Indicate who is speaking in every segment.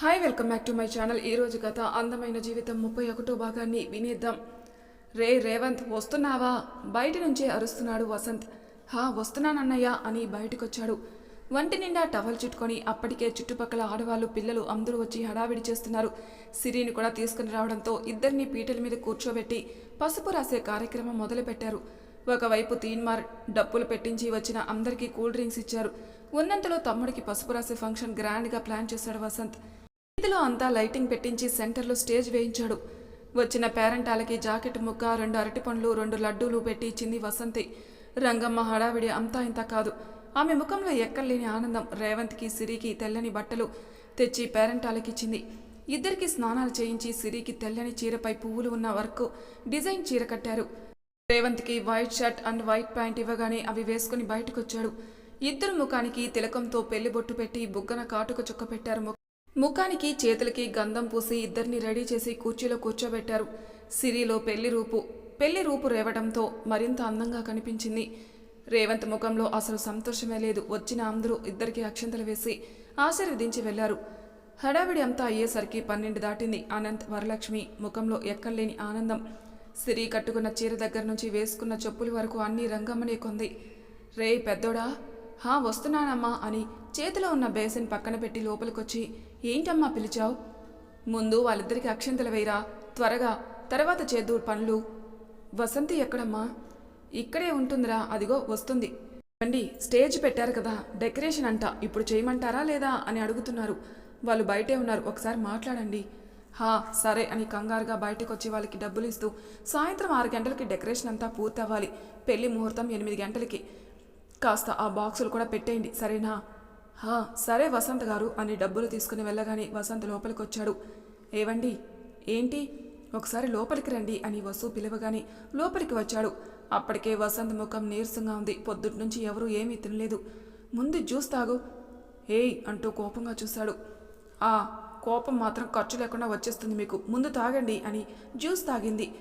Speaker 1: Hi welcome back to my channel ఈ రోజు కథ అందమైన జీవితం ముప్పై ఒకటో భాగాన్ని వినేద్దాం. రే రేవంత్ వస్తున్నావా? బయట నుంచే అరుస్తున్నాడు వసంత్. హా వస్తున్నానన్నయ్య అని బయటకొచ్చాడు. వంటి నిండా టవల్ చుట్టుకొని అప్పటికే చుట్టుపక్కల ఆడవాళ్ళు పిల్లలు అందరూ వచ్చి హడావిడి చేస్తున్నారు. సిరిని కూడా తీసుకుని రావడంతో ఇద్దరిని పీటల మీద కూర్చోబెట్టి పసుపు రాసే కార్యక్రమం మొదలుపెట్టారు. ఒకవైపు తీన్మార్ డప్పులు పెట్టించి వచ్చిన అందరికీ కూల్ డ్రింక్స్ ఇచ్చారు. ఉన్నంతలో తమ్ముడికి పసుపు రాసే ఫంక్షన్ గ్రాండ్గా ప్లాన్ చేశాడు వసంత్. వీధిలో అంతా లైటింగ్ పెట్టించి సెంటర్లో స్టేజ్ వేయించాడు. వచ్చిన పేరెంటాలకి జాకెట్ ముక్క రెండు అరటిపండ్లు రెండు లడ్డూలు పెట్టి ఇచ్చింది వసంతి. రంగమ్మ హడావిడి అంతా ఇంత కాదు. ఆమె ముఖంలో ఎక్కర్లేని ఆనందం రేవంత్కి సిరికి తెల్లని బట్టలు తెచ్చి పేరెంటాలకి ఇచ్చింది. ఇద్దరికి స్నానాలు చేయించి సిరికి తెల్లని చీరపై పువ్వులు ఉన్న వర్క్ డిజైన్ చీర కట్టారు. రేవంత్కి white shirt and white pant ఇవ్వగానే అవి వేసుకుని బయటకొచ్చాడు. ఇద్దరు ముఖానికి తిలకంతో పెళ్ళి బొట్టు పెట్టి బుగ్గన కాటుక చుక్క పెట్టారు ముఖానికి చేతులకి గంధం పూసి ఇద్దరిని రెడీ చేసి కుర్చీలో కూర్చోబెట్టారు. సిరిలో పెళ్ళి రూపు పెళ్ళి రూపు రేవడంతో మరింత అందంగా కనిపించింది. రేవంత్ ముఖంలో అసలు సంతోషమే లేదు. వచ్చిన అందరూ ఇద్దరికి అక్షంతలు వేసి ఆశీర్వదించి వెళ్ళారు. హడావిడి అంతా అయ్యేసరికి పన్నెండు దాటింది. అనంత్ వరలక్ష్మి ముఖంలో ఎక్కర్లేని ఆనందం. సిరి కట్టుకున్న చీర దగ్గర నుంచి వేసుకున్న చెప్పుల వరకు అన్ని రంగమ్మనే కొంది. రే పెద్దోడా హా వస్తున్నానమ్మా అని చేతిలో ఉన్న బేసిన్ పక్కన పెట్టి లోపలికొచ్చి ఏంటమ్మా పిలిచావు? ముందు వాళ్ళిద్దరికి అక్షింతలు వేయరా త్వరగా. తర్వాత చేద్దు పనులు. వసంతి ఎక్కడమ్మా? ఇక్కడే ఉంటుందిరా అదిగో వస్తుంది. అండి స్టేజ్ పెట్టారు కదా డెకరేషన్ అంట ఇప్పుడు చేయమంటారా లేదా? అని అడుగుతున్నారు. వాళ్ళు బయటే ఉన్నారు ఒకసారి మాట్లాడండి. హా సరే అని కంగారుగా బయటకు వచ్చి వాళ్ళకి డబ్బులు ఇస్తూ సాయంత్రం ఆరు గంటలకి డెకరేషన్ అంతా పూర్తి అవ్వాలి పెళ్ళి ముహూర్తం ఎనిమిది గంటలకి. కాస్త ఆ బాక్సులు కూడా పెట్టేయండి సరేనా? హా సరే వసంత్ గారు అని డబ్బులు తీసుకుని వెళ్ళగానే వసంత్ లోపలికి వచ్చాడు ఏవండి? ఏంటి? ఒకసారి లోపలికి రండి అని వసు పిలవగానే లోపలికి వచ్చాడు. అప్పటికే వసంత్ ముఖం నీరసంగా ఉంది. పొద్దుటి నుంచి ఎవరూ ఏమీ తినలేదు. ముందు జ్యూస్ తాగు. ఏయ్ అంటూ కోపంగా చూశాడు. ఆ కోపం మాత్రం ఖర్చు లేకుండా వచ్చేస్తుంది మీకు. ముందు తాగండి అని జ్యూస్ తాగింది.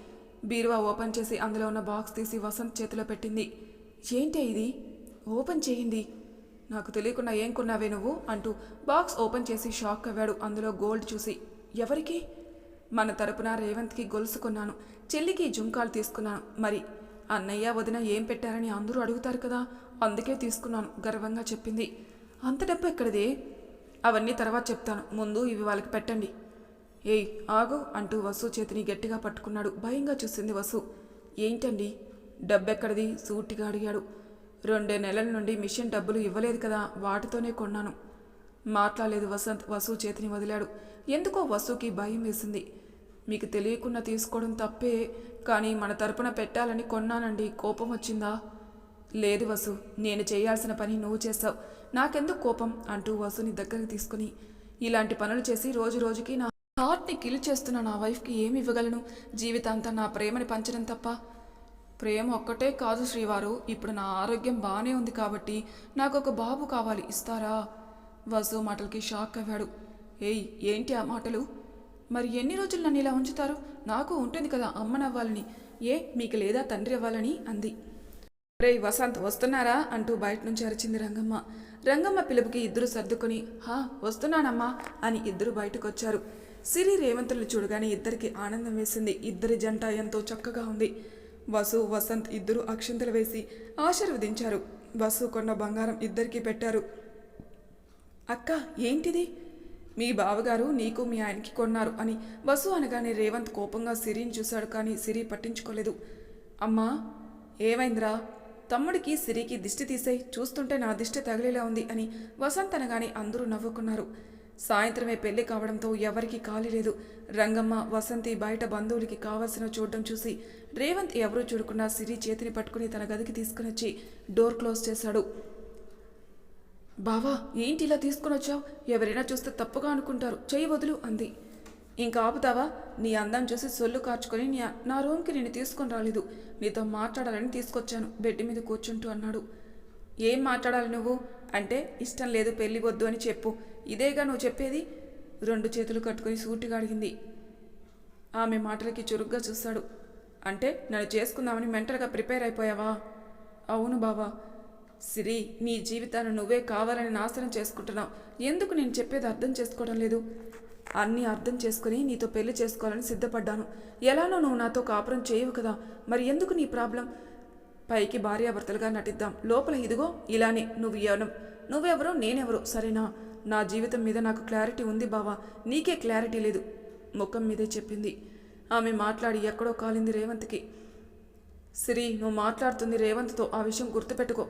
Speaker 1: బీరువా ఓపెన్ చేసి అందులో ఉన్న బాక్స్ తీసి వసంత్ చేతిలో పెట్టింది. ఏంటే ఇది? ఓపెన్ చేయింది. నాకు తెలియకుండా ఏం కొన్నావే నువ్వు? అంటూ బాక్స్ ఓపెన్ చేసి షాక్ అవ్వాడు. అందులో గోల్డ్ చూసి ఎవరికి? మన తరపున రేవంత్కి గొలుసు కొన్నాను. చెల్లికి జుంకాలు తీసుకున్నాను. మరి అన్నయ్య వదిన ఏం పెట్టారని అందరూ అడుగుతారు కదా? అందుకే తీసుకున్నాను గర్వంగా చెప్పింది. అంత డబ్బు ఎక్కడిదే? అవన్నీ తర్వాత చెప్తాను. ముందు ఇవి వాళ్ళకి పెట్టండి. ఏయ్ ఆగు అంటూ వసు చేతిని గట్టిగా పట్టుకున్నాడు. భయంగా చూసింది వసు. ఏంటండి? డబ్బెక్కడిది? సూటిగా అడిగాడు. రెండే నెలల నుండి మిషన్ డబ్బులు ఇవ్వలేదు కదా వాటితోనే కొన్నాను. మాట్లాడలేదు వసంత్ వసు చేతిని వదిలాడు. ఎందుకో వసుకి భయం వేసింది. మీకు తెలియకుండా తీసుకోవడం తప్పే కానీ మన తరపున పెట్టాలని కొన్నానండి. కోపం వచ్చిందా? లేదు వసు నేను చేయాల్సిన పని నువ్వు చేస్తావు. నాకెందుకు కోపం? అంటూ వసుని దగ్గరికి తీసుకుని ఇలాంటి పనులు చేసి రోజు రోజుకి నా హార్ట్ని కిల్ చేస్తున్న నా వైఫ్కి ఏమి ఇవ్వగలను? జీవితాంతా నా ప్రేమని పంచడం తప్ప. ప్రేమ ఒక్కటే కాదు శ్రీవారు. ఇప్పుడు నా ఆరోగ్యం బాగానే ఉంది కాబట్టి నాకు ఒక బాబు కావాలి. ఇస్తారా? వసు మాటలకి షాక్ అవ్వాడు. ఏయ్ ఏంటి ఆ మాటలు? మరి ఎన్ని రోజులు నన్ను ఇలా ఉంచుతారు? నాకు ఉంటుంది కదా అమ్మనవ్వాలని. ఏ మీకు లేదా తండ్రి అవ్వాలని? అంది. రే వసంత్ వస్తున్నారా? అంటూ బయట నుంచి అరిచింది రంగమ్మ. రంగమ్మ పిలుపుకి ఇద్దరు సర్దుకొని హా వస్తున్నానమ్మా అని ఇద్దరు బయటకు వచ్చారు సిరి రేవంతులు చూడగానే ఇద్దరికి ఆనందం వేసింది. ఇద్దరి జంట ఎంతో చక్కగా ఉంది. వసు వసంత్ ఇద్దరు అక్షింతలు వేసి ఆశీర్వదించారు. వసు కొన్న బంగారం ఇద్దరికీ పెట్టారు. అక్క ఏంటిది? మీ బావగారు నీకు మీ ఆయనకి కొన్నారు అని వసు అనగానే రేవంత్ కోపంగా సిరిని చూశాడు కానీ సిరి పట్టించుకోలేదు. అమ్మా ఏమైందిరా? తమ్ముడికి సిరికి దిష్టి తీసేయి చూస్తుంటే నా దిష్టి తగిలేలా ఉంది అని వసంత్ అనగానే అందరూ నవ్వుకున్నారు. సాయంత్రమే పెళ్ళి కావడంతో ఎవరికీ ఖాళీ లేదు. రంగమ్మ వసంతి బయట బంధువులకి కావలసిన చూడడం చూసి రేవంత్ ఎవరూ చూడకుండా సిరి చేతిని పట్టుకుని తన గదికి తీసుకుని వచ్చి డోర్ క్లోజ్ చేశాడు. బావా ఏంటి ఇలా తీసుకుని వచ్చావు? ఎవరైనా చూస్తే తప్పుగా అనుకుంటారు. చెయ్యి వదులు అంది. ఇంకా ఆపుతావా? నీ అందం చూసి సొల్లు కార్చుకొని నా రూమ్కి నేను తీసుకొని రాలేదు. నీతో మాట్లాడాలని తీసుకొచ్చాను. బెడ్ మీద కూర్చుంటూ అన్నాడు. ఏం మాట్లాడాలి నువ్వు? అంటే ఇష్టం లేదు పెళ్ళి వద్దు అని చెప్పు. ఇదేగా నువ్వు చెప్పేది? రెండు చేతులు కట్టుకొని సూటిగా అడిగింది. ఆమె మాటలకి చురుగ్గా చూశాడు అంటే నన్ను చేసుకుందామని మెంటల్గా ప్రిపేర్ అయిపోయావా? అవును బావా. సిరి నీ జీవితాన్ని నువ్వే కావాలని నాశనం చేసుకుంటున్నావు. ఎందుకు నేను చెప్పేది అర్థం చేసుకోవడం లేదు? అన్నీ అర్థం చేసుకుని నీతో పెళ్ళి చేసుకోవాలని సిద్ధపడ్డాను. ఎలానో నువ్వు నాతో కాపురం చేయవు కదా. మరి ఎందుకు నీ ప్రాబ్లం? పైకి భార్యాభర్తలుగా నటిద్దాం. లోపల ఇదిగో ఇలానే నువ్వు ఎవరు? నువ్వెవరు? నేనెవరు? సరేనా? నా జీవితం మీద నాకు క్లారిటీ ఉంది బావా. నీకే క్లారిటీ లేదు. ముఖం మీదే చెప్పింది. ఆమె మాట్లాడి ఎక్కడో కాలింది రేవంత్కి. సిరి నువ్వు మాట్లాడుతుంది రేవంత్తో ఆ విషయం గుర్తుపెట్టుకో.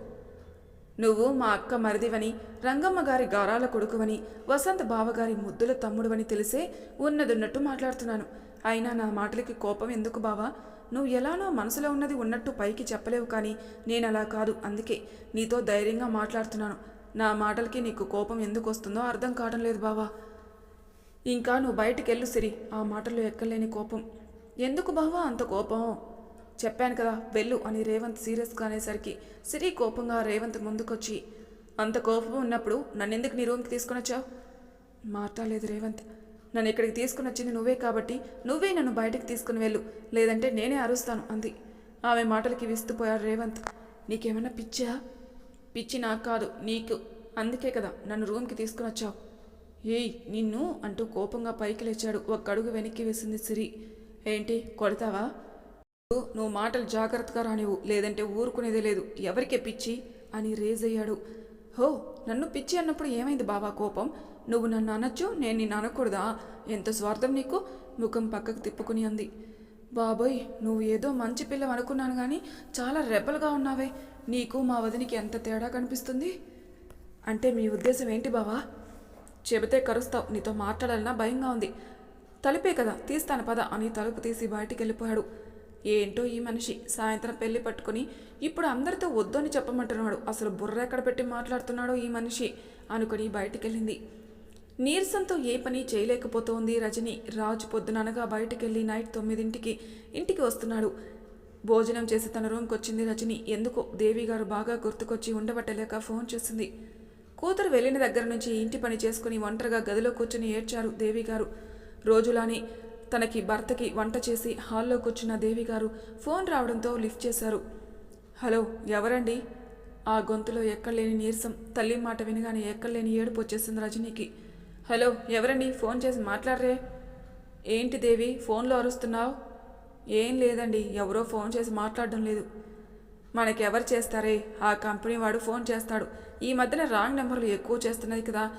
Speaker 1: నువ్వు మా అక్క మరిదివని రంగమ్మ గారి గారాల కొడుకువని వసంత్ బావగారి ముద్దుల తమ్ముడువని తెలిసే ఉన్నదున్నట్టు మాట్లాడుతున్నాను. అయినా నా మాటలకి కోపం ఎందుకు బావా? నువ్వు ఎలానో మనసులో ఉన్నది ఉన్నట్టు పైకి చెప్పలేవు కానీ నేను అలా కాదు అందుకే నీతో ధైర్యంగా మాట్లాడుతున్నాను. నా మాటలకి నీకు కోపం ఎందుకు వస్తుందో అర్థం కావడం లేదు బావా. ఇంకా నువ్వు బయటికి వెళ్ళు సిరి ఆ మాటలు ఎక్కలేని కోపం. ఎందుకు బావా అంత కోపం? చెప్పాను కదా వెళ్ళు అని రేవంత్ సీరియస్గా అనేసరికి సిరి కోపంగా రేవంత్ ముందుకొచ్చి అంత కోపం ఉన్నప్పుడు నన్ను ఎందుకు నీ రూమ్కి తీసుకొని వచ్చావు మాట్లాడలేదు రేవంత్. నన్ను ఇక్కడికి తీసుకుని వచ్చింది నువ్వే కాబట్టి నువ్వే నన్ను బయటకు తీసుకుని వెళ్ళు. లేదంటే నేనే అరుస్తాను అంది. ఆమె మాటలకి విస్తుపోయాడు రేవంత్. నీకేమన్నా పిచ్చా? పిచ్చి నాకు కాదు నీకు. అందుకే కదా నన్ను రూమ్కి తీసుకుని వచ్చావు. ఏయ్ నిన్ను అంటూ కోపంగా పైకి లేచాడు ఒక అడుగు వెనక్కి వేసింది సిరి. ఏంటి కొడతావా? నువ్వు మాటలు జాగ్రత్తగా రానివ్వు లేదంటే ఊరుకునేదే లేదు. ఎవరికే పిచ్చి? అని రేజ్ అయ్యాడు. హో నన్ను పిచ్చి అన్నప్పుడు ఏమైంది బాబా కోపం? నువ్వు నన్ను అనొచ్చు నేను నిన్ను అనకూడదా? ఎంత స్వార్థం నీకు? ముఖం పక్కకు తిప్పుకుని అంది. బాబోయ్ నువ్వు ఏదో మంచి పిల్లవు అనుకున్నాను కానీ చాలా రెబల్గా ఉన్నావే. నీకు మా వదినికి ఎంత తేడా కనిపిస్తుంది? అంటే మీ ఉద్దేశం ఏంటి బావా? చెబితే కరుస్తావు. నీతో మాట్లాడాలన్నా భయంగా ఉంది. తలుపే కదా తీస్తాను పద అని తలుపు తీసి బయటికి వెళ్ళిపోయాడు ఏంటో ఈ మనిషి. సాయంత్రం పెళ్ళి పట్టుకుని ఇప్పుడు అందరితో వద్దని చెప్పమంటున్నాడు. అసలు బుర్ర ఎక్కడ పెట్టి మాట్లాడుతున్నాడో ఈ మనిషి అనుకుని బయటికెళ్ళింది. నీరసంతో ఏ పని చేయలేకపోతోంది రజని. రాజు పొద్దుననగా బయటకెళ్ళి నైట్ తొమ్మిదింటికి ఇంటికి వస్తున్నాడు. భోజనం చేసి తన రూమ్కి వచ్చింది రజని. ఎందుకో దేవి గారు బాగా గుర్తుకొచ్చి ఉండబట్టలేక ఫోన్ చేసింది. కూతురు వెళ్ళిన దగ్గర నుంచి ఇంటి పని చేసుకుని ఒంటరిగా గదిలో కూర్చుని ఏడ్చారు దేవి గారు రోజులానే తనకి భర్తకి వంట చేసి హాల్లో కూర్చున్న దేవి గారు ఫోన్ రావడంతో లిఫ్ట్ చేశారు. హలో ఎవరండి? ఆ గొంతులో ఎక్కడలేని నీరసం. తల్లి మాట వినగానే ఎక్కడలేని ఏడుపు వచ్చేసింది రజనీకి. హలో ఎవరండి? ఫోన్ చేసి మాట్లాడరే. ఏంటి దేవి ఫోన్లో అరుస్తున్నావు? ఏం లేదండి ఎవరో ఫోన్ చేసి మాట్లాడడం లేదు. మనకెవరు చేస్తారే? ఆ కంపెనీ వాడు ఫోన్ చేస్తాడు. ఈ మధ్యన రాంగ్ నెంబర్లు ఎక్కువ చేస్తున్నాయి కదా.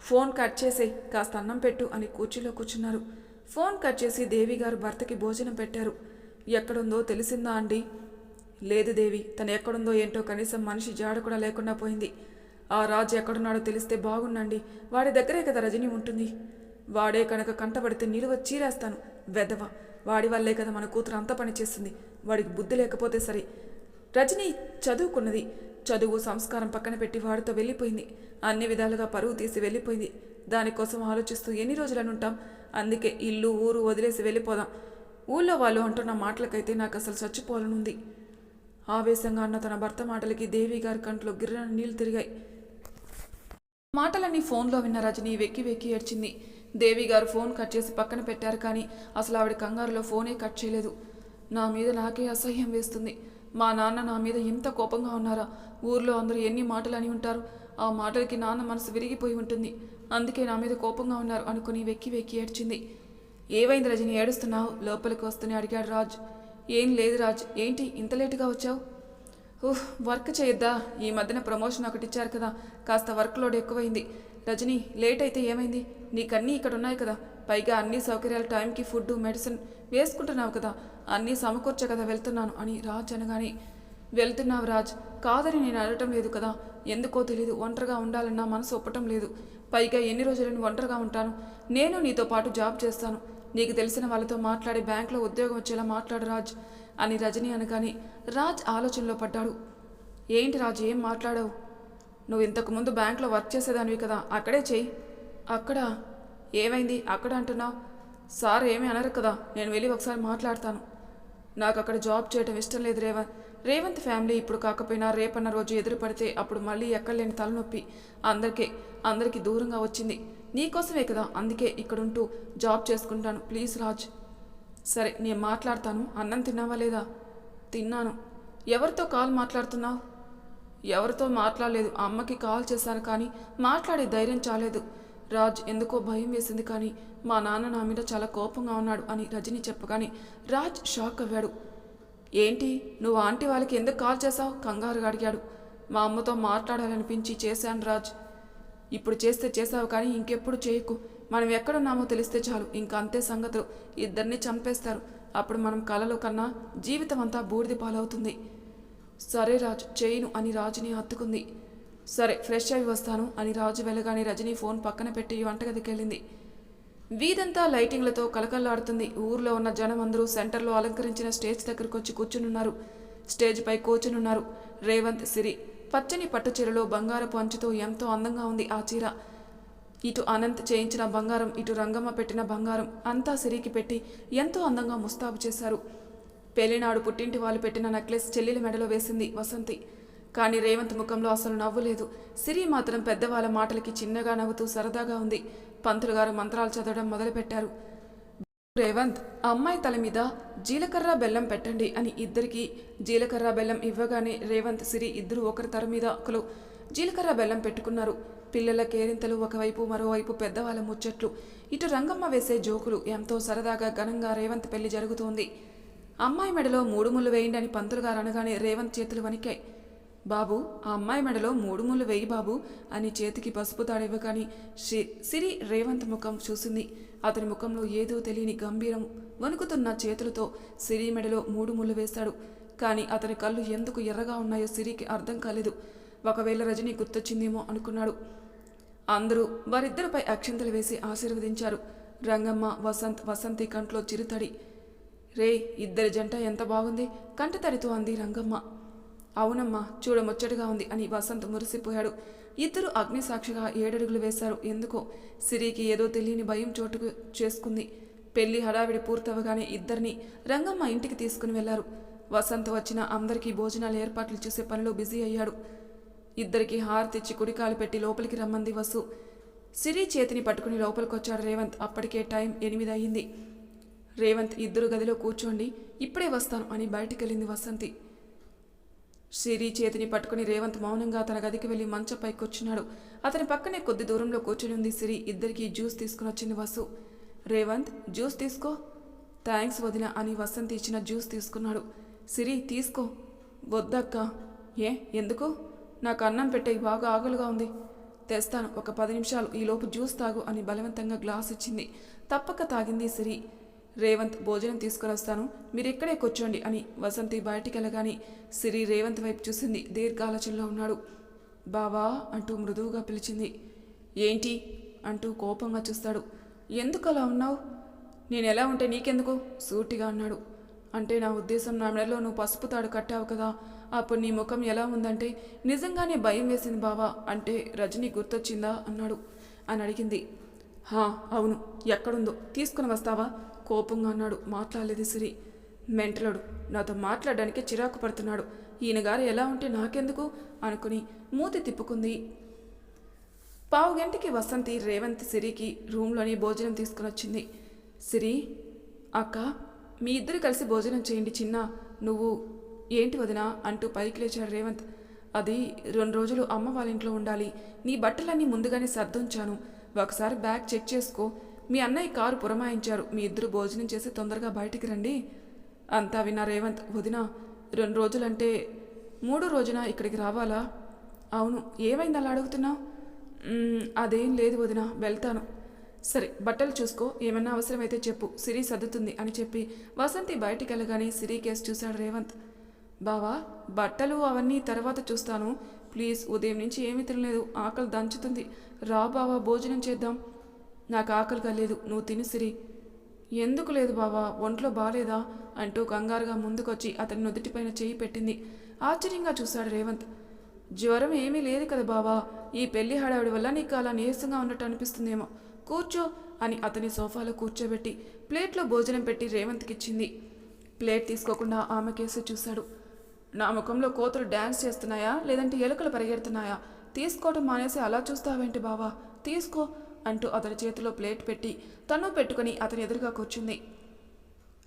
Speaker 1: ఫోన్ కట్ చేసి కాస్త అన్నం పెట్టు అని కుర్చీలో కూర్చున్నారు. ఫోన్ కట్ చేసి దేవి గారు భర్తకి భోజనం పెట్టారు. ఎక్కడుందో తెలిసిందా అండి? లేదు దేవి తను ఎక్కడుందో ఏంటో కనీసం మనిషి జాడ కూడా లేకుండా పోయింది. ఆ రాజు ఎక్కడున్నాడో తెలిస్తే బాగుండండి. వాడి దగ్గరే కదా రజని ఉంటుంది. వాడే కనుక కంటపడితే నిలువ చీరేస్తాను. వెదవ వాడి వల్లే కదా మన కూతురు అంత పని చేస్తుంది. వాడికి బుద్ధి లేకపోతే సరే. రజని చదువుకున్నది. చదువు సంస్కారం పక్కన పెట్టి వాడితో వెళ్ళిపోయింది. అన్ని విధాలుగా పరువు తీసి వెళ్ళిపోయింది. దానికోసం ఆలోచిస్తూ ఎన్ని రోజులనుంటాం? అందుకే ఇల్లు ఊరు వదిలేసి వెళ్ళిపోదాం. ఊళ్ళో వాళ్ళు అంటున్న మాటలకైతే నాకు అసలు చచ్చిపోవాలనుంది. ఆవేశంగా అన్న తన భర్త మాటలకి దేవి గారి కంట్లో గిర్రన నీళ్ళు తిరిగాయి. మాటలన్నీ ఫోన్లో విన్న రజని వెక్కి వెక్కి ఏడ్చింది. దేవి గారు ఫోన్ కట్ చేసి పక్కన పెట్టారు కానీ అసలు ఆవిడ కంగారులో ఫోనే కట్ చేయలేదు. నా మీద నాకే అసహ్యం వేస్తుంది. మా నాన్న నా మీద ఎంత కోపంగా ఉన్నారా? ఊర్లో అందరూ ఎన్ని మాటలు అని ఉంటారు? ఆ మాటలకి నాన్న మనసు విరిగిపోయి ఉంటుంది. అందుకే నా మీద కోపంగా ఉన్నారు అనుకుని వెక్కి వెక్కి ఏడ్చింది. ఏవైంది రజని ఏడుస్తున్నావు? లోపలికి వస్తూనే అడిగాడు రాజ్. ఏం లేదు రాజ్ ఏంటి ఇంత లేటుగా వచ్చావు? ఊహ్ వర్క్ చేయొద్దా? ఈ మధ్యన ప్రమోషన్ ఒకటి ఇచ్చారు కదా. కాస్త వర్క్ లోడ్ ఎక్కువైంది. రజనీ లేట్ అయితే ఏమైంది? నీకన్నీ ఇక్కడ ఉన్నాయి కదా. పైగా అన్ని సౌకర్యాలు టైంకి ఫుడ్ మెడిసిన్ వేసుకుంటున్నావు కదా. అన్నీ సమకూర్చే కదా వెళ్తున్నాను అని రాజ్ అనగానే వెళ్తున్నావు రాజ్. కాదని నేను అడగటం లేదు కదా. ఎందుకో తెలియదు ఒంటరిగా ఉండాలన్నా మనసు ఒప్పటం లేదు. పైగా ఎన్ని రోజులని ఒంటరిగా ఉంటాను? నేను నీతో పాటు జాబ్ చేస్తాను. నీకు తెలిసిన వాళ్ళతో మాట్లాడి బ్యాంకులో ఉద్యోగం వచ్చేలా మాట్లాడు రాజ్. అని రజని అనగానే రాజ్ ఆలోచనలో పడ్డాడు. ఏంటి రాజ్ ఏం మాట్లాడావు? నువ్వు ఇంతకుముందు బ్యాంకులో వర్క్ చేసేదానివి కదా అక్కడే చెయ్యి అక్కడ? ఏమైంది? అక్కడ అంటున్నావు? సార్ ఏమీ అనరు కదా నేను వెళ్ళి ఒకసారి మాట్లాడతాను. నాకు అక్కడ జాబ్ చేయటం ఇష్టం లేదు రేవంత్ రేవంత్ ఫ్యామిలీ ఇప్పుడు కాకపోయినా రేపన్న రోజు ఎదురు పడితే అప్పుడు మళ్ళీ ఎక్కడలేని తలనొప్పి. అందరికీ అందరికీ దూరంగా వచ్చింది. నీకోసమే కదా అందుకే ఇక్కడుంటూ జాబ్ చేసుకుంటాను. ప్లీజ్ రాజ్. సరే నేను మాట్లాడతాను. అన్నం తిన్నావా లేదా? తిన్నాను. ఎవరితో కాల్ మాట్లాడుతున్నావు? ఎవరితో మాట్లాడలేదు. అమ్మకి కాల్ చేశాను కానీ మాట్లాడే ధైర్యం చాలేదు. రాజ్ ఎందుకో భయం వేసింది కానీ మా నాన్న నా మీద చాలా కోపంగా ఉన్నాడు అని రజని చెప్పగానే రాజ్ షాక్ అవ్వాడు. ఏంటి? నువ్వు ఆంటీ వాళ్ళకి ఎందుకు కాల్ చేశావు? కంగారుగా అడిగాడు. మా అమ్మతో మాట్లాడాలనిపించి చేశాను రాజ్. ఇప్పుడు చేస్తే చేసావు కానీ ఇంకెప్పుడు చేయకు. మనం ఎక్కడున్నామో తెలిస్తే చాలు. ఇంకా అంతే సంగతులు. ఇద్దరిని చంపేస్తారు. అప్పుడు మనం కలలు కన్నా జీవితం అంతా బూడిది పాలవుతుంది. సరే రాజు చేయను అని రాజుని హత్తుకుంది. సరే ఫ్రెష్ అయి వస్తాను అని రాజు వెళ్ళగానే రజనీ ఫోన్ పక్కన పెట్టి వంటగదికి వెళ్ళింది వీధంతా లైటింగ్లతో కలకల్లాడుతుంది ఊర్లో ఉన్న జనం అందరూ సెంటర్లో అలంకరించిన స్టేజ్ దగ్గరకు వచ్చి కూర్చునున్నారు స్టేజ్పై కూర్చునున్నారు. రేవంత్ సిరి. పచ్చని పట్టు చీరలో బంగారపు అంచుతో ఎంతో అందంగా ఉంది ఆ చీర. ఇటు అనంత్ చేయించిన బంగారం ఇటు రంగమ్మ పెట్టిన బంగారం అంతా సిరికి పెట్టి ఎంతో అందంగా ముస్తాబు చేశారు. పెళ్ళినాడు పుట్టింటి వాళ్ళు పెట్టిన నెక్లెస్ చెల్లెల మెడలో వేసింది వసంతి. కానీ రేవంత్ ముఖంలో అసలు నవ్వు లేదు సిరి మాత్రం పెద్దవాళ్ళ మాటలకి చిన్నగా నవ్వుతూ సరదాగా ఉంది. పంతులు గారు మంత్రాలు చదవడం మొదలుపెట్టారు. రేవంత్ అమ్మాయి తల మీద జీలకర్ర బెల్లం పెట్టండి అని ఇద్దరికి జీలకర్ర బెల్లం ఇవ్వగానే రేవంత్ సిరి ఇద్దరు ఒకరి తర మీద ఒకరు జీలకర్ర బెల్లం పెట్టుకున్నారు. పిల్లల కేరింతలు ఒకవైపు మరోవైపు పెద్దవాళ్ళ ముచ్చట్లు. ఇటు రంగమ్మ వేసే జోకులు ఎంతో సరదాగా ఘనంగా రేవంత్ పెళ్ళి జరుగుతోంది. అమ్మాయి మెడలో మూడు ముళ్ళు వేయండి అని పంతులుగారు అనగానే రేవంత్ చేతులు వణికాయి. బాబు ఆ అమ్మాయి మెడలో మూడు ముళ్ళు వేయి బాబు అని చేతికి పసుపు తాడివ్వగాని షి- సిరి రేవంత్ ముఖం చూసింది. అతని ముఖంలో ఏదో తెలియని గంభీరం వణుకుతున్న చేతులతో సిరి మెడలో మూడు ముళ్ళు వేశాడు కానీ అతని కళ్ళు ఎందుకు ఎర్రగా ఉన్నాయో సిరికి అర్థం కాలేదు. ఒకవేళ రజని గుర్తొచ్చిందేమో అనుకున్నాడు. అందరూ వారిద్దరిపై అక్షంతలు వేసి ఆశీర్వదించారు. రంగమ్మ వసంత్ వసంతి కంట్లో చిరుతడి. రే ఇద్దరి జంట ఎంత బాగుంది. కంటతడితో అంది రంగమ్మ. అవునమ్మా చూడముచ్చటగా ఉంది అని వసంత్ మురిసిపోయాడు. ఇద్దరు అగ్నిసాక్షిగా ఏడడుగులు వేశారు. ఎందుకో? సిరికి ఏదో తెలియని భయం చోటుకు చేసుకుంది. పెళ్ళి హడావిడి పూర్తవగానే ఇద్దరిని రంగమ్మ ఇంటికి తీసుకుని వెళ్ళారు. వసంత్ వచ్చిన అందరికీ భోజనాల ఏర్పాట్లు చేసే పనిలో బిజీ అయ్యాడు. ఇద్దరికి హారతిచ్చి కుడికాలు పెట్టి లోపలికి రమ్మంది వసు. సిరి చేతిని పట్టుకుని లోపలికొచ్చాడు రేవంత్. అప్పటికే టైం ఎనిమిది అయింది రేవంత్ ఇద్దరు గదిలో కూర్చోండి ఇప్పుడే వస్తాను అని బయటికెళ్ళింది వసంతి. సిరి చేతిని పట్టుకుని రేవంత్ మౌనంగా తన గదికి వెళ్ళి మంచపై కూర్చున్నాడు. అతని పక్కనే కొద్ది దూరంలో కూర్చుని ఉంది సిరి. ఇద్దరికి జ్యూస్ తీసుకుని వచ్చింది వసు. రేవంత్ జ్యూస్ తీసుకో. థ్యాంక్స్ వదిన అని వసంతి ఇచ్చిన జ్యూస్ తీసుకున్నాడు. సిరి తీసుకో. వద్దక్క. ఏ ఎందుకు? నాకు అన్నం పెట్టే బాగా ఆకలిగా ఉంది. తెస్తాను. ఒక పది నిమిషాలు. ఈలోపు జ్యూస్ తాగు అని బలవంతంగా గ్లాస్ ఇచ్చింది. తప్పక తాగింది సిరి. రేవంత్ భోజనం తీసుకురొస్తాను. మీరు ఇక్కడే కూర్చోండి అని వసంతి బయటికి వెళ్ళగానే సిరి రేవంత్ వైపు చూసింది. దీర్ఘాలోచనలో ఉన్నాడు. బావా అంటూ మృదువుగా పిలిచింది. ఏంటి? అంటూ కోపంగా చూస్తాడు. ఎందుకు అలా ఉన్నావు? నేను ఎలా ఉంటే నీకెందుకు? సూటిగా అన్నాడు. అంటే నా ఉద్దేశం నా మెడలో నువ్వు పసుపు తాడు కట్టావు కదా. అప్పుడు నీ ముఖం ఎలా ఉందంటే నిజంగానే భయం వేసింది బావా అంటే రజని గుర్తొచ్చిందా అన్నాడు. అని అడిగింది. హా అవును ఎక్కడుందో తీసుకుని వస్తావా? కోపంగా అన్నాడు. మాట్లాడలేదు సిరి. మెంటలోడు నాతో మాట్లాడడానికి చిరాకు పడుతున్నాడు. ఈయన గారు ఎలా ఉంటే నాకెందుకు? అనుకుని మూతి తిప్పుకుంది. పావు గంటకి వసంతి రేవంత్ సిరికి రూమ్లోని భోజనం తీసుకుని వచ్చింది. సిరి అక్క మీ ఇద్దరు కలిసి భోజనం చేయండి చిన్న. నువ్వు ఏంటి వదినా అంటూ పైకి లేచాడు రేవంత్. అది రెండు రోజులు అమ్మ వాళ్ళ ఇంట్లో ఉండాలి. నీ బట్టలన్నీ ముందుగానే సర్దుంచాను. ఒకసారి బ్యాగ్ చెక్ చేసుకో. మీ అన్నయ్య కారు పురమాయించారు. మీ ఇద్దరు భోజనం చేసి తొందరగా బయటికి రండి. అంతా విన్న రేవంత్ వదిన రెండు రోజులంటే మూడో రోజున ఇక్కడికి రావాలా? అవును. ఏమైంది అలా అడుగుతున్నావు? అదేం లేదు వదిన. వెళ్తాను. సరే బట్టలు చూసుకో. ఏమన్నా అవసరమైతే చెప్పు. సిరి సర్దుతుంది అని చెప్పి వసంతి బయటికి వెళ్ళగానే సిరి కేసు చూశాడు రేవంత్. బావా బట్టలు అవన్నీ తర్వాత చూస్తాను. ప్లీజ్ ఉదయం నుంచి ఏమీ తినలేదు. ఆకలి దంచుతుంది. రా బావా భోజనం చేద్దాం. నాకు ఆకలిగా లేదు. నువ్వు తిను సిరి. ఎందుకు లేదు బావా? ఒంట్లో బాలేదా? అంటూ కంగారుగా ముందుకొచ్చి అతని నుదుటిపైన చేయి పెట్టింది. ఆశ్చర్యంగా చూశాడు రేవంత్. జ్వరం ఏమీ లేదు కదా బావా? ఈ పెళ్ళి హడావిడి వల్ల నీకు అలా నీరసంగా ఉన్నట్టు అనిపిస్తుందేమో. కూర్చో అని అతని సోఫాలో కూర్చోబెట్టి ప్లేట్లో భోజనం పెట్టి రేవంత్కిచ్చింది. ప్లేట్ తీసుకోకుండా ఆమె కేసు చూశాడు. నా ముఖంలో కోతులు డ్యాన్స్ చేస్తున్నాయా? లేదంటే ఎలుకలు పరిగెడుతున్నాయా? తీసుకోవటం మానేసి అలా చూస్తావేంటి బావా? తీసుకో అంటూ అతని చేతిలో ప్లేట్ పెట్టి తను పెట్టుకుని అతని ఎదురుగా కూర్చుంది.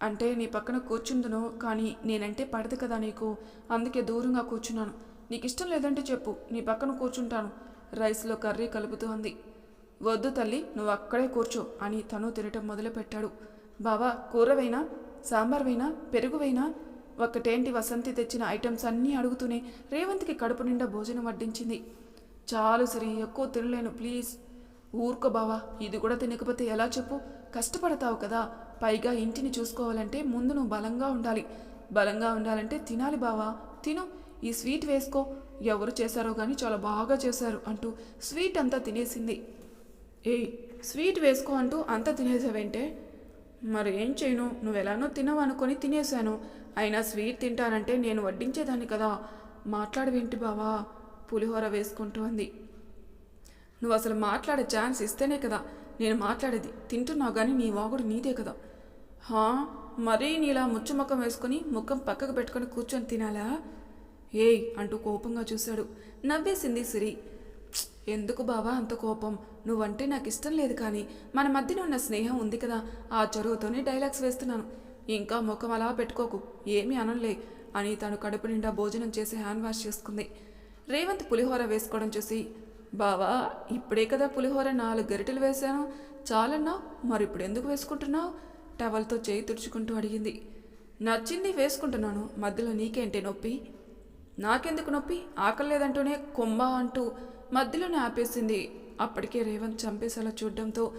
Speaker 1: అంటే నీ పక్కన కూర్చుందును కానీ నేనంటే పడదు కదా నీకు? అందుకే దూరంగా కూర్చున్నాను. నీకు ఇష్టం లేదంటే చెప్పు నీ పక్కన కూర్చుంటాను. రైస్లో కర్రీ కలుపుతూ అంది. వద్దు తల్లి నువ్వు అక్కడే కూర్చో అని తను తినటం మొదలుపెట్టాడు. బావా కూరవైనా? సాంబార్వైనా? పెరుగువైనా? ఒక్కటేంటి వసంతి తెచ్చిన ఐటమ్స్ అన్నీ అడుగుతూనే రేవంత్కి కడుపు నిండా భోజనం వడ్డించింది. చాలు సరి ఎక్కువ తినలేను ప్లీజ్. ఊరుకో బావా ఇది కూడా తినకపోతే ఎలా చెప్పు? కష్టపడతావు కదా. పైగా ఇంటిని చూసుకోవాలంటే ముందు నువ్వు బలంగా ఉండాలి. బలంగా ఉండాలంటే తినాలి బావా. తిను ఈ స్వీట్ వేసుకో. ఎవరు చేశారో కానీ చాలా బాగా చేశారు అంటూ స్వీట్ అంతా తినేసింది. ఏయ్ స్వీట్ వేసుకో అంటూ అంతా తినేసావేంటే? మరి ఏం చేయను నువ్వు ఎలానో తినవనుకొని తినేశాను అయినా స్వీట్ తింటానంటే నేను వడ్డించేదాన్ని కదా. మాట్లాడవేంటి బావా? పులిహోర వేసుకుంటూ అంది. నువ్వు అసలు మాట్లాడే ఛాన్స్ ఇస్తేనే కదా. నేను మాట్లాడేది తింటున్నావు కానీ నీ వాగుడు నీదే కదా. హా? మరీ నీలా ముచ్చుముఖం ముఖం ముఖం పక్కకు పెట్టుకొని కూర్చొని తినాలా? ఏయ్! అంటూ కోపంగా చూశాడు. నవ్వేసింది సిరి. ఎందుకు బావా అంత కోపం? నువ్వంటే నాకు ఇష్టం లేదు కానీ మన మధ్యన ఉన్న స్నేహం ఉంది కదా. ఆ చొరవతోనే డైలాగ్స్ వేస్తున్నాను. ఇంకా ముఖం అలా పెట్టుకోకు. ఏమీ అనలే అని తను కడుపు నిండా భోజనం చేసి హ్యాండ్ వాష్ చేసుకుంది. రేవంత్ పులిహోర వేసుకోవడం చూసి బావా ఇప్పుడే కదా పులిహోర నాలుగు గరిటెలు వేశాను. చాలన్నా మరి ఇప్పుడు ఎందుకు వేసుకుంటున్నావు? టవల్తో చేయి తుడుచుకుంటూ అడిగింది. నచ్చింది వేసుకుంటున్నాను. మధ్యలో నీకేంటి నొప్పి? నాకెందుకు నొప్పి? ఆకలి లేదంటూనే కొమ్మ అంటూ మధ్యలోనే ఆపేసింది. అప్పటికే రేవంత్ చంపేసేలా చూడడంతో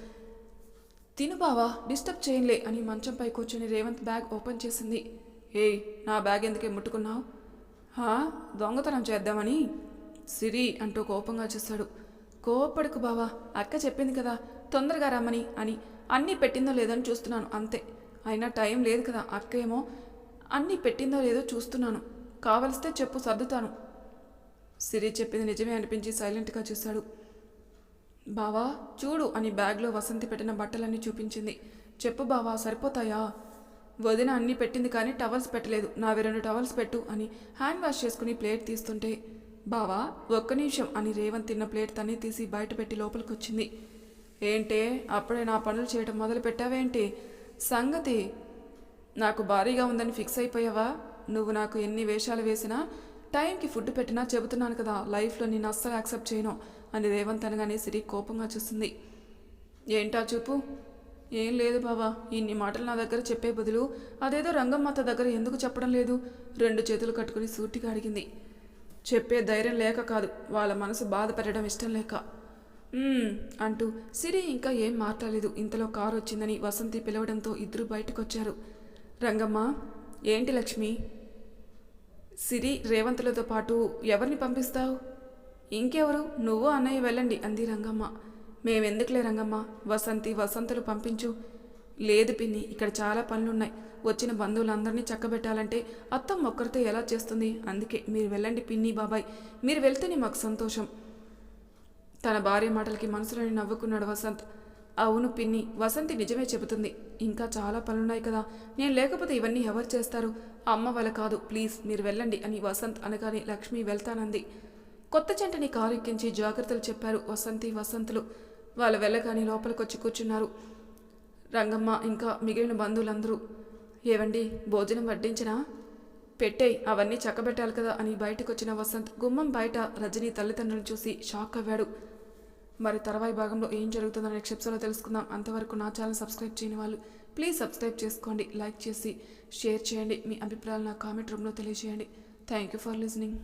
Speaker 1: తిను బావా డిస్టర్బ్ చేయలే అని మంచంపై కూర్చొని రేవంత్ బ్యాగ్ ఓపెన్ చేసింది. ఏయ్ నా బ్యాగ్ ఎందుకే ముట్టుకున్నావు? హా? దొంగతనం చేద్దామని? సిరి అంటూ కోపంగా చూశాడు కోపడుకు బావా అక్క చెప్పింది కదా తొందరగా రమ్మని అని. అన్నీ పెట్టిందో లేదని చూస్తున్నాను అంతే. అయినా టైం లేదు కదా అక్క ఏమో అన్నీ పెట్టిందో లేదో చూస్తున్నాను. కావలిస్తే చెప్పు సర్దుతాను. సిరి చెప్పింది నిజమే అనిపించి సైలెంట్గా చూశాడు బావా చూడు అని బ్యాగ్లో వసంతి పెట్టిన బట్టలన్నీ చూపించింది. చెప్పు బావా సరిపోతాయా? వదిన అన్నీ పెట్టింది కానీ టవల్స్ పెట్టలేదు. నావి రెండు టవల్స్ పెట్టు అని హ్యాండ్ వాష్ చేసుకుని ప్లేట్ తీస్తుంటే బావా ఒక్క నిమిషం అని రేవంత్ తిన్న ప్లేట్ తనే తీసి బయట పెట్టి లోపలికి వచ్చింది ఏంటే? అప్పుడే నా పనులు చేయడం మొదలు పెట్టావేంటి? సంగతి నాకు భారీగా ఉందని ఫిక్స్ అయిపోయావా? నువ్వు నాకు ఎన్ని వేషాలు వేసినా టైంకి ఫుడ్ పెట్టినా చెబుతున్నాను కదా లైఫ్లో నేను అస్సలు యాక్సెప్ట్ చేయను. అని రేవంత్ అనగానే సిరి కోపంగా చూస్తుంది. ఏంటా చూపు? ఏం లేదు బావా ఇన్ని మాటలు నా దగ్గర చెప్పే బదులు అదేదో రంగమ్మత దగ్గర ఎందుకు చెప్పడం లేదు? రెండు చేతులు కట్టుకుని సూటిగా అడిగింది. చెప్పే ధైర్యం లేక కాదు వాళ్ళ మనసు బాధ పెట్టడం ఇష్టం లేక. అంటూ సిరి ఇంకా ఏం మాట్లాడలేదు. ఇంతలో కారు వచ్చిందని వసంతి పిలవడంతో ఇద్దరు బయటకొచ్చారు. రంగమ్మ ఏంటి లక్ష్మి? సిరి రేవంతులతో పాటు ఎవరిని పంపిస్తావు? ఇంకెవరు? నువ్వు అన్నయ్య వెళ్ళండి అంది రంగమ్మ. మేమెందుకులే రంగమ్మ? వసంతి వసంతులు పంపించు. లేదు పిన్ని ఇక్కడ చాలా పనులున్నాయి. వచ్చిన బంధువులందరినీ చక్కబెట్టాలంటే అత్తమ్మ ఒక్కరితో ఎలా చేస్తుంది? అందుకే మీరు వెళ్ళండి పిన్ని బాబాయ్. మీరు వెళ్తేనే మాకు సంతోషం. తన భార్య మాటలకి మనసులోని నవ్వుకున్నాడు వసంత్. అవును పిన్ని వసంతి నిజమే చెబుతుంది. ఇంకా చాలా పనులున్నాయి కదా. నేను లేకపోతే ఇవన్నీ ఎవరు చేస్తారు? అమ్మ వాళ్ళ కాదు ప్లీజ్ మీరు వెళ్ళండి అని వసంత్ అనగానే లక్ష్మి వెళ్తానంది. కొత్త జంటని కారెక్కించి జాగ్రత్తలు చెప్పారు వసంతి వసంతులు. వాళ్ళు వెళ్ళగానే లోపలికొచ్చి కూర్చున్నారు. రంగమ్మ ఇంకా మిగిలిన బంధువులందరూ ఏవండి భోజనం వడ్డించినా? పెట్టేయ్ అవన్నీ చక్కబెట్టాలి కదా అని బయటకొచ్చిన వసంత్ గుమ్మం బయట రజనీ తల్లిదండ్రులను చూసి షాక్ అవ్వాడు. మరి తర్వాయి భాగంలో ఏం జరుగుతుందో నెక్స్ట్ ఎపిసోడ్లో తెలుసుకుందాం. అంతవరకు నా ఛానల్ సబ్స్క్రైబ్ చేయని వాళ్ళు ప్లీజ్ సబ్స్క్రైబ్ చేసుకోండి లైక్ చేసి షేర్ చేయండి. మీ అభిప్రాయాలు నా కామెంట్ రూమ్లో తెలియజేయండి. Thank you for listening.